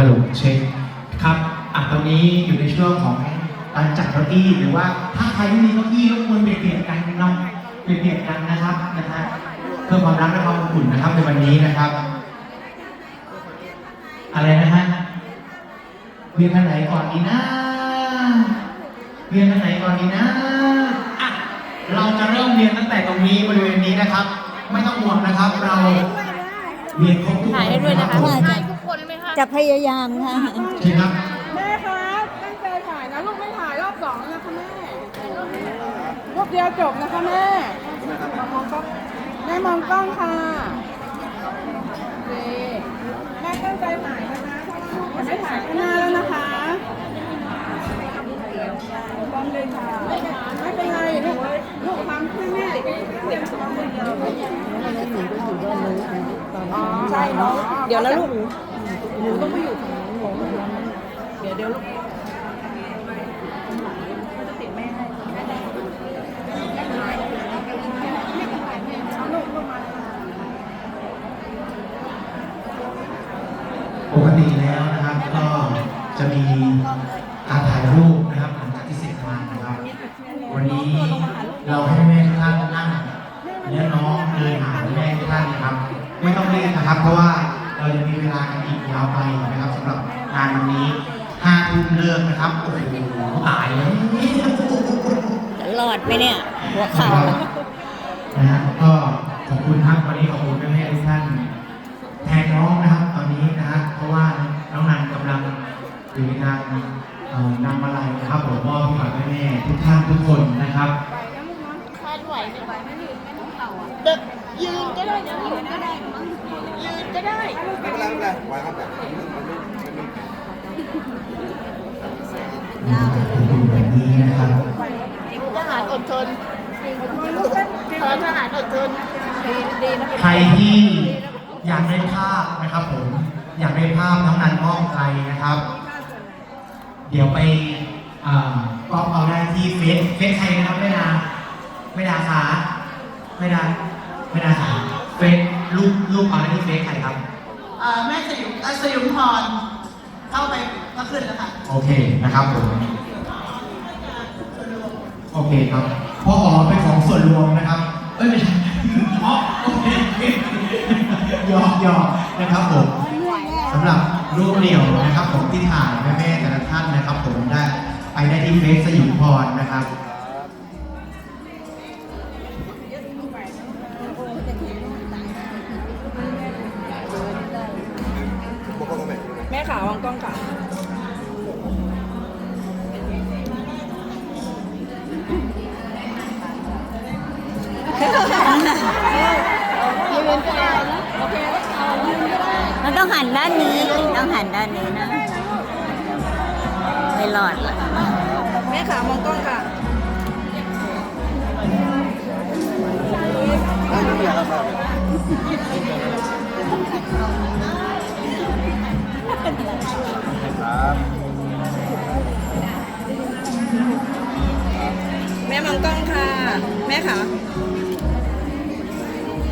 ฮัลโหลเช็คครับอะตอนนี้อยู่ในช่วงของการจัดเก้าอี้หรือว่าถ้าใครไม่มีเก้าอี้รบกวนเบียดเบียดกันเนาะเบียดเบียดกันนะครับนะฮะเพื่อความรักและความอบอุ่นนะครับในวันนี้นะครับ อะไรนะฮะเวียนทางไหนก่อนดีนะเวียนทางไหนก่อนดีนะอะเราจะเริ่มเรียนตั้งแต่ตรงนี้บริเวณนี้นะครับ ไม่ต้องห่วงนะครับ เราเรียนครบทุกคนถ่ายให้ด้วยนะคะรับ ผมถ่ายทุกคนไหมคะจะพยายามค่ะ ใช่ครับแม่ครับตั้งใจถ่ายนะลูกไม่ถ่ายรอบสองแล้วนะคะแม่รูปเดียวจบนะคะแม่มองกล้องแม่มองกล้องค่ะโอเคแม่ตั้งใจถ่ายนะคะเพราะว่าลูกจะไม่ถ่ายข้างหน้าแล้วนะคะกล้องเลยค่ะไม่เป็นไรลูกลูกทำให้แม่เตรียมตัวคนเดียวอ๋อใช่เนาะเดี๋ยวแล้วลูก หนูต้องไปอยู่ฝั่งนู้นเดี๋ยวเดี๋ยวลูกปกติแล้วนะครับก็จะมีการถ่ายรูปนะครับหลังจากที่เสร็จงานนะครับ วันนี้เราให้แม่ทุกท่านนั่งและน้องเดินหาแม่ทุกท่านนะครับ ไม่ต้องรีบนะครับ เพราะว่า เรายังมีเวลากันอีกยาวไปนะครับสำหรับงานวันนี้ห้าทุ่มเลิกนะครับโอ้โหตายแล้วหลอดไปเนี่ย หัวเข่านะฮะก็ขอบคุณครับวันนี้ขอบคุณแม่ๆทุกท่านแทนน้องนะครับ ตอนนี้นะฮะเพราะว่าน้องนันกำลังอยู่ในการเอ่อนำมาลัยนะครับผมมอบให้กับแม่ๆทุกท่านทุกคนนะครับคาดไหวไม่ไหวไม่ยืนไม่ต้องเข่าอะเดินยืนก็ได้นะยืนก็ได้มั้งยืน ก็ได้ไม่เป็นไรไม่เป็นไรไว้ครับแบบมันไม่มันไม่มันไม่ขอบคุณแบบนี้นะครับทหารอดทนทหารทหารอดทนดีดีนะใครที่อยากได้ภาพนะครับผม อยากได้ภาพน้องนันมอบใครนะครับ เดี๋ยวไปอ่าก็เอาได้ที่เฟซเฟซใครนะครับไม่ดาไม่ดาขาไม่ดาไม่ดาขาเฟซ รูปรูปเอาได้ที่เฟซใครครับ เอ่อแม่สยุมเอ่อสยุมพรเข้าไปก็ขึ้นแล้วค่ะโอเคนะครับผมโอเคครับเพราะอ๋อเป็นของส่วนรวมนะครับ เอ้ยไม่ใช่อ๋อโอเคหยอกหยอกนะครับผมสำหรับรูปเดี่ยวนะครับผมที่ถ่ายแม่ๆแต่ละท่านนะครับ ผมได้ไปได้ที่เฟซสยุมพรนะครับ ขาวางกล้องค่ะมันต้องหันด้านนี้ ต้องหันด้านนี้นะไม่หลอดละแม่ขาวางกล้องค่ะ ไม่เป็นไรครับแม่มองกล้องค่ะ แม่ขาว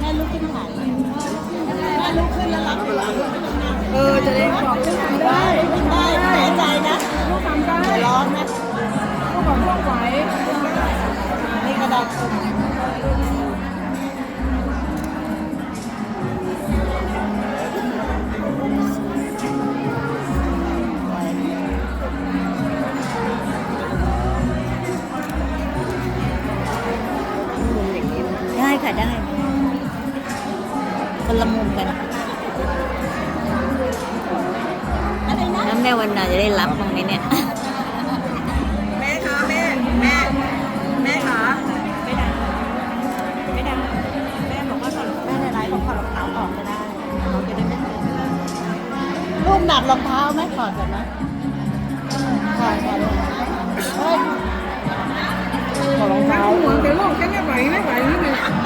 แม่ลุกขึ้นถ่ายแม่ลุกขึ้นแล้วรับหัวเออจะได้บอกลูกทำได้ได้ได้แน่ใจนะลูกทำได้ร้อนนะลูกบอกลูกไหวนี่ก็ได้ได้ ค่ะได้คนละมุมกันแล้วแม่วันนาจะได้รับบ้างไหมเนี่ย แม่คะแม่ แม่ แม่คะไม่ได้ไม่ได้แม่บอกว่าถอดแม่ในไลน์บอกถอดรองเท้าออกก็ได้เราจะได้ไม่เป็นรูปหนักรองเท้าไหมถอดก่อนนะถอดก่อนเฮ้ยถอดรองเท้าหัวเป็นลูกฉันไม่ไหวไม่ไหวนี่เลย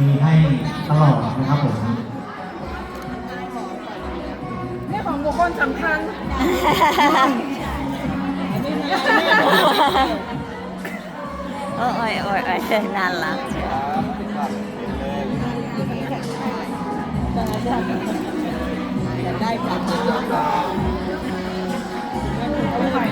มีให้ตลอดนะครับผมนี่องของบุคคลสำคัญโอ้ยโอ้ยโอ้ยน่ารักได้ได้ได้